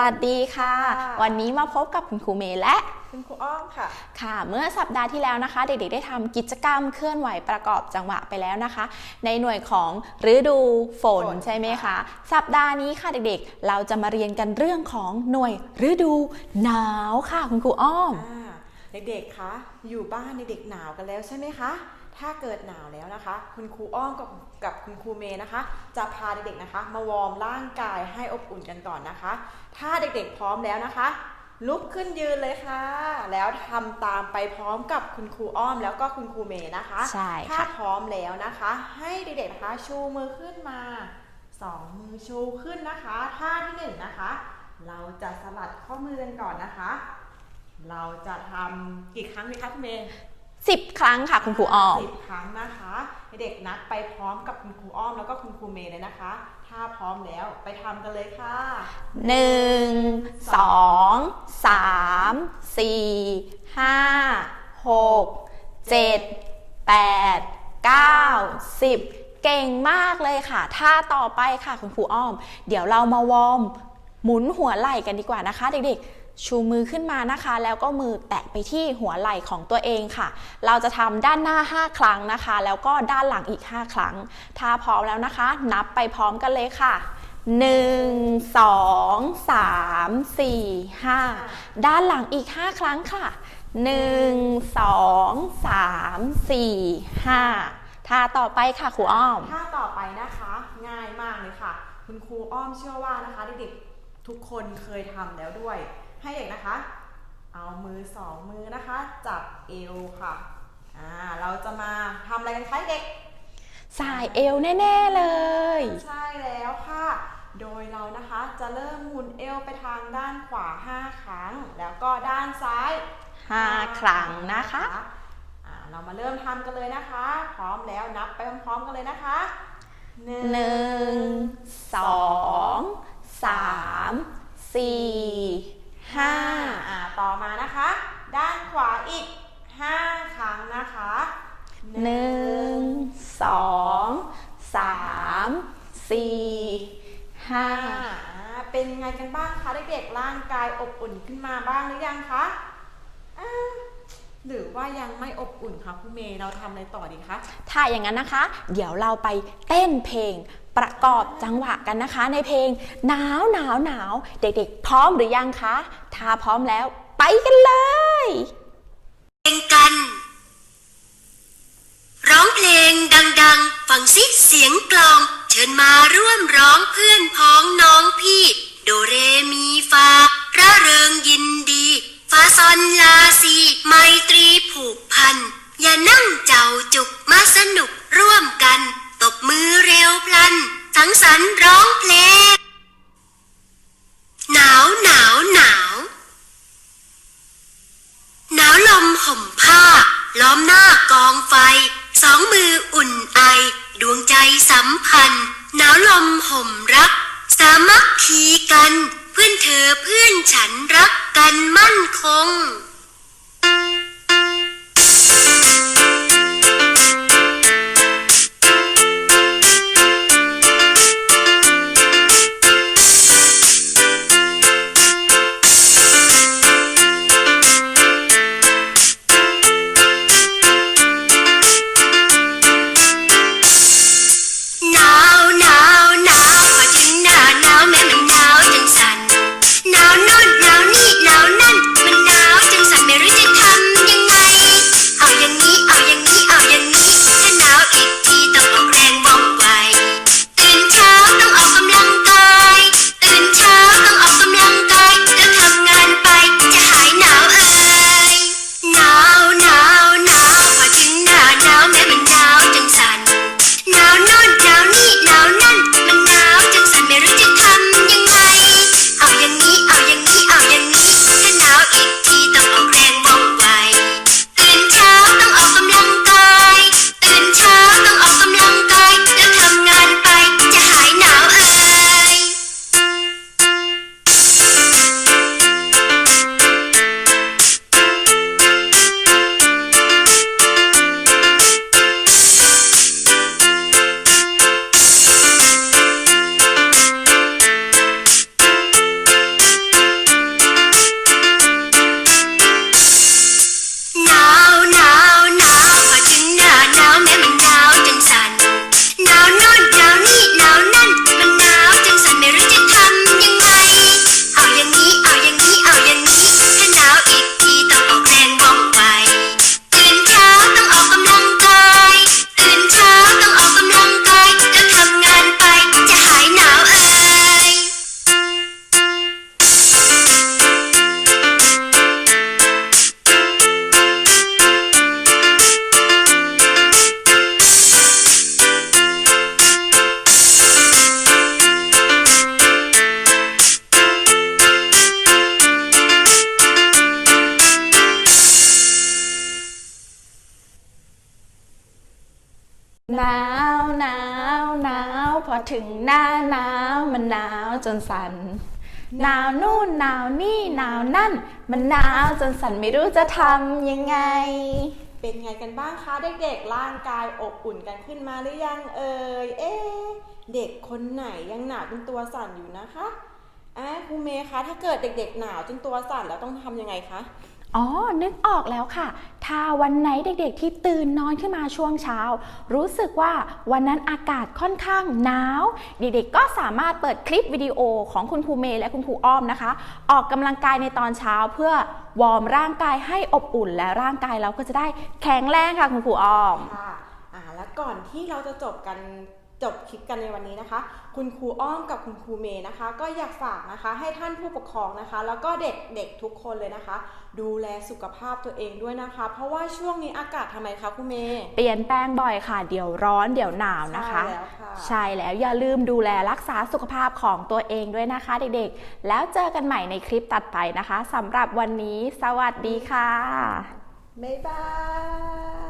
สวัสดีค่ะค่ะ วันนี้มาพบกับคุณครูเมย์และคุณครูอ้อมค่ะ ค่ะ เมื่อสัปดาห์ที่แล้วนะคะ เด็กๆ ได้ทำกิจกรรมเคลื่อนไหวประกอบจังหวะไปแล้วนะคะ ในหน่วยของฤดูฝนฝนใช่ไหมคะค่ะสัปดาห์นี้ค่ะเด็กๆ เราจะมาเรียนกันเรื่องของหน่วยฤดูหนาวค่ะคุณครูอ้อมอ่าเด็กๆ คะ อยู่บ้านเด็กๆ หนาวกันแล้วใช่ไหมคะ ถ้าเกิดหนาวแล้วนะคะ คุณครูอ้อมกับกับคุณครูเมย์นะคะ จะพาเด็กๆนะคะ มาวอร์มร่างกายให้อบอุ่นกันก่อนนะคะ ถ้าเด็กๆพร้อมแล้วนะคะ ลุกขึ้นยืนเลยค่ะ แล้วทำตามไปพร้อมกับคุณครูอ้อมแล้วก็คุณครูเมย์นะคะใช่ถ้าค่ะพร้อมแล้วนะคะ ให้เด็กๆนะคะชูมือขึ้นมาสองมือชูขึ้นนะคะท่าที่หนึ่งนะคะ เราจะสลัดข้อมือกันก่อนนะคะ เราจะทำกี่ครั้งดีคะคุณเมย์ 10 ครั้งค่ะคุณครูอ้อม สิบครั้งนะคะ เด็กนัดไปพร้อมกับคุณครูอ้อมแล้วก็คุณครูเมย์เลยนะคะ ถ้าพร้อมแล้วไปทำกันเลยค่ะ หนึ่งสองสามสี่ห้าหกเจ็ดแปดเก้าสิบเก่งมากเลยค่ะ ท่าต่อไปค่ะคุณครูอ้อม เดี๋ยวเรามาวอร์มหมุนหัวไหล่กันดีกว่านะคะ เด็กๆ ชูมือขึ้นมานะคะ แล้วก็มือแตะไปที่หัวไหล่ของตัวเองค่ะ เราจะทำด้านหน้า 5 ครั้งนะคะ แล้วก็ด้านหลังอีก 5 ครั้ง ถ้าพร้อมแล้วนะคะ นับไปพร้อมกันเลยค่ะหนึ่งสองสามสี่ห้าด้านหลังอีกห้าครั้งค่ะหนึ่งสองสามสี่ห้าท่าต่อไปค่ะครูอ้อม ท่าต่อไปนะคะ ง่ายมากเลยค่ะ คุณครูอ้อมเชื่อว่านะคะเด็กๆทุกคนเคยทำแล้วด้วย ให้เด็กนะคะ เอามือสองมือนะคะ จับเอวค่ะอ่าเราจะมาทำอะไรกันคะเด็ก สายเอวแน่ ๆ เลย ใช่แล้วค่ะ โดยเรานะคะจะเริ่มหมุนเอวไปทางด้านขวา 5 ครั้ง แล้วก็ด้านซ้าย 5 ครั้งนะคะอ่าเรามาเริ่มทำกันเลยนะคะ พร้อมแล้วนับไปพร้อมๆกันเลยนะคะหนึ่งสองสามสี่ห้า อ่าต่อมานะคะ ด้านขวาอีก 5 ครั้งนะคะ หนึ่งสองสามสี่ห้าอ่าเป็นไงกันบ้างคะเด็กๆร่างกายอบอุ่นขึ้นมาบ้างหรือยังคะอ่าหรือว่ายังไม่อบอุ่นคะคุณเมย์เราทำอะไรต่อดีคะถ้าอย่างนั้นนะคะ เดี๋ยวเราไปเต้นเพลงประกอบจังหวะกันนะคะ ในเพลงหนาวหนาวหนาวเด็กๆ พร้อมหรือยังคะ ถ้าพร้อมแล้วไปกันเลยเพลงกัน ร้องเพลงดัง ๆ ฟังซิเสียงกลอง เชิญมาร่วมร้องเพื่อนพ้องน้องพี่ โดเรมีฟาร่าเริงยินดีฟาซอนลาซีไมตรีผูกพัน อย่านั่งเจ้าจุกมาสนุกร่วมกัน ตบมือเร็วพลัน สังสรรค์ร้องเพลง หนาวหนาวหนาว หนาวลมห่มผ้า ล้อมหน้ากองไฟ องมืออุ่นไอ ดวงใจสัมพันธ์ หนาวลมห่มรัก สามัคคีกัน เพื่อนเธอเพื่อนฉันรักกันมั่นคง หนาวหนาวหนาวพอถึงหน้าหนาวมันหนาวจนสั่นหนาวนู่นหนาวนี่หนาวนั่น มันหนาวจนสั่นไม่รู้จะทำยังไง เป็นไงกันบ้างคะเด็กๆร่างกายอบอุ่นกันขึ้นมาหรือยังเอ่ยเอ๊เด็กคนไหนยังหนาวจนตัวสั่นอยู่นะคะอะครูเมย์คะถ้าเกิดเด็ก ๆ หนาวจนตัวสั่นแล้วต้องทำยังไงคะ อ๋อ นึกออกแล้วค่ะ ถ้าวันไหนเด็กๆที่ตื่นนอนขึ้นมาช่วงเช้า รู้สึกว่าวันนั้นอากาศค่อนข้างหนาว เด็กๆก็สามารถเปิดคลิปวิดีโอของคุณครูเมย์และคุณครูอ้อมนะคะ ออกกำลังกายในตอนเช้าเพื่อวอร์มร่างกายให้อบอุ่น และร่างกายเราก็จะได้แข็งแรงค่ะคุณครูอ้อม ค่ะอ่าแล้วก่อนที่เราจะจบกัน จบคลิปกันในวันนี้นะคะ คุณครูอ้อมกับคุณครูเมย์นะคะ ก็อยากฝากนะคะให้ท่านผู้ปกครองนะคะ แล้วก็เด็กเด็กทุกคนเลยนะคะ ดูแลสุขภาพตัวเองด้วยนะคะ เพราะว่าช่วงนี้อากาศทำไมคะครูเมย์เปลี่ยนแปลงบ่อยค่ะ เดี๋ยวร้อนเดี๋ยวหนาวนะคะใช่แล้วค่ะใช่แล้วอย่าลืมดูแลรักษาสุขภาพของตัวเองด้วยนะคะเด็กๆ แล้วเจอกันใหม่ในคลิปตัดไปนะคะสำหรับวันนี้ สวัสดีค่ะบ๊ายบาย